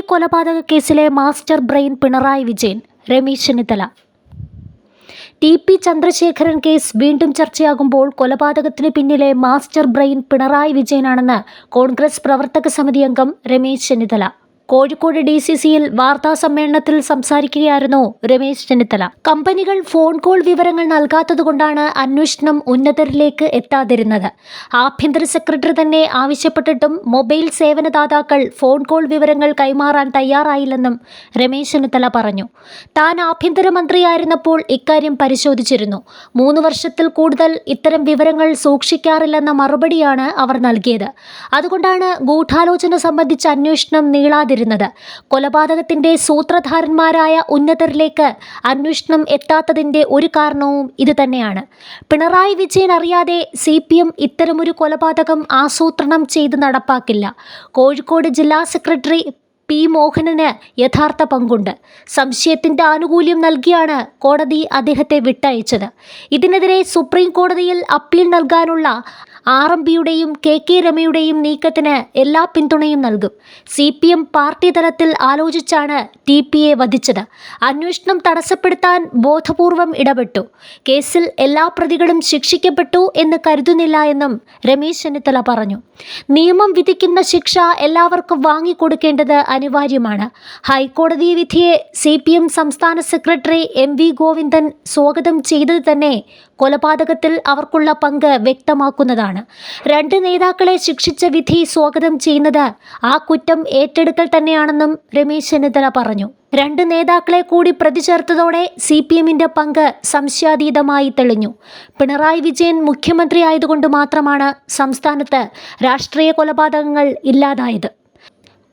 കൊലപാതക കേസിലെ master brain Pinarayi Vijayan Ramesh Chennithala. T P Chandrasekharan case വീണ്ടും ചർച്ചയാകുമ്പോൾ കൊലപാതകത്തിന് പിന്നിലെ മാസ്റ്റർ ബ്രെയിൻ പിണറായി വിജയനാണെന്ന് കോൺഗ്രസ് പ്രവർത്തക സമിതി അംഗം രമേശ് ചെന്നിത്തല. കോഴിക്കോട് ഡി സി സിയിൽ വാർത്താ സമ്മേളനത്തിൽ സംസാരിക്കുകയായിരുന്നു രമേശ് ചെന്നിത്തല. കമ്പനികൾ ഫോൺ കോൾ വിവരങ്ങൾ നൽകാത്തതുകൊണ്ടാണ് അന്വേഷണം ഉന്നതരിലേക്ക് എത്താതിരുന്നത്. ആഭ്യന്തര സെക്രട്ടറി തന്നെ ആവശ്യപ്പെട്ടിട്ടും മൊബൈൽ സേവനദാതാക്കൾ ഫോൺ കോൾ വിവരങ്ങൾ കൈമാറാൻ തയ്യാറായില്ലെന്നും രമേശ് ചെന്നിത്തല പറഞ്ഞു. താൻ ആഭ്യന്തരമന്ത്രിയായിരുന്നപ്പോൾ ഇക്കാര്യം പരിശോധിച്ചിരുന്നു. മൂന്ന് വർഷത്തിൽ കൂടുതൽ ഇത്തരം വിവരങ്ങൾ സൂക്ഷിക്കാറില്ലെന്ന മറുപടിയാണ് അവർ നൽകിയത്. അതുകൊണ്ടാണ് ഗൂഢാലോചന സംബന്ധിച്ച അന്വേഷണം നീളാതിരുന്നത്. കൊലപാതകത്തിന്റെ സൂത്രധാരന്മാരായ ഉന്നതരിലേക്ക് അന്വേഷണം എത്താത്തതിന്റെ ഒരു കാരണവും ഇതുതന്നെയാണ് പിണറായി വിജയൻ അറിയാതെ സി പി എം ഇത്തരമൊരു കൊലപാതകം ആസൂത്രണം ചെയ്ത് നടപ്പാക്കില്ല. കോഴിക്കോട് ജില്ലാ സെക്രട്ടറി പി മോഹനന് യഥാർത്ഥ പങ്കുണ്ട്. സംശയത്തിന്റെ ആനുകൂല്യം നൽകിയാണ് കോടതി അദ്ദേഹത്തെ വിട്ടയച്ചത്. ഇതിനെതിരെ സുപ്രീം കോടതിയിൽ അപ്പീൽ നൽകാനുള്ള ആർ എം പിയുടെയും കെ കെ രമയുടെയും നീക്കത്തിന് എല്ലാ പിന്തുണയും നൽകും. സി പി എം പാർട്ടി തലത്തിൽ ആലോചിച്ചാണ് ടി പി എ വധിച്ചത്. അന്വേഷണം തടസ്സപ്പെടുത്താൻ ബോധപൂർവം ഇടപെട്ടു. കേസിൽ എല്ലാ പ്രതികളും ശിക്ഷിക്കപ്പെട്ടു എന്ന് കരുതുന്നില്ല എന്നും രമേശ് ചെന്നിത്തല പറഞ്ഞു. നിയമം വിധിക്കുന്ന ശിക്ഷ എല്ലാവർക്കും വാങ്ങിക്കൊടുക്കേണ്ടത് അനിവാര്യമാണ്. ഹൈക്കോടതി വിധിയെ സി പി എം സംസ്ഥാന സെക്രട്ടറി എം വി ഗോവിന്ദൻ സ്വാഗതം ചെയ്തത് തന്നെ കൊലപാതകത്തിൽ അവർക്കുള്ള പങ്ക് വ്യക്തമാക്കുന്നതാണ്. രണ്ട് നേതാക്കളെ ശിക്ഷിച്ച വിധി സ്വാഗതം ചെയ്യുന്നത് ആ കുറ്റം ഏറ്റെടുക്കൽ തന്നെയാണെന്നും രമേശ് ചെന്നിത്തല പറഞ്ഞു. രണ്ട് നേതാക്കളെ കൂടി പ്രതി ചേർത്തതോടെ സി പി എമ്മിന്റെ പങ്ക് സംശയാതീതമായി തെളിഞ്ഞു. പിണറായി വിജയൻ മുഖ്യമന്ത്രി ആയതുകൊണ്ട് മാത്രമാണ് സംസ്ഥാനത്ത് രാഷ്ട്രീയ കൊലപാതകങ്ങൾ ഇല്ലാതായത്.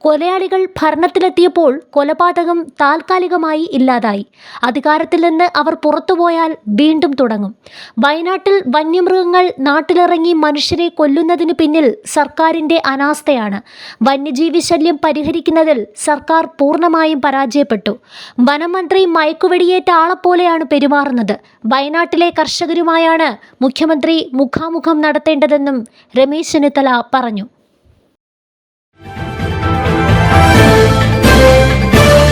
കൊലയാളികൾ ഭരണത്തിലെത്തിയപ്പോൾ കൊലപാതകം താൽക്കാലികമായി ഇല്ലാതായി. അധികാരത്തിൽ നിന്ന് അവർ പുറത്തുപോയാൽ വീണ്ടും തുടങ്ങും. വയനാട്ടിൽ വന്യമൃഗങ്ങൾ നാട്ടിലിറങ്ങി മനുഷ്യരെ കൊല്ലുന്നതിന് പിന്നിൽ സർക്കാരിന്റെ അനാസ്ഥയാണ്. വന്യജീവി ശല്യം പരിഹരിക്കുന്നതിൽ സർക്കാർ പൂർണമായും പരാജയപ്പെട്ടു. വനമന്ത്രി മയക്കുവെടിയേറ്റ ആളെപ്പോലെയാണ് പെരുമാറുന്നത്. വയനാട്ടിലെ കർഷകരുമായാണ് മുഖ്യമന്ത്രി മുഖാമുഖം നടത്തേണ്ടതെന്നും രമേശ് ചെന്നിത്തല പറഞ്ഞു.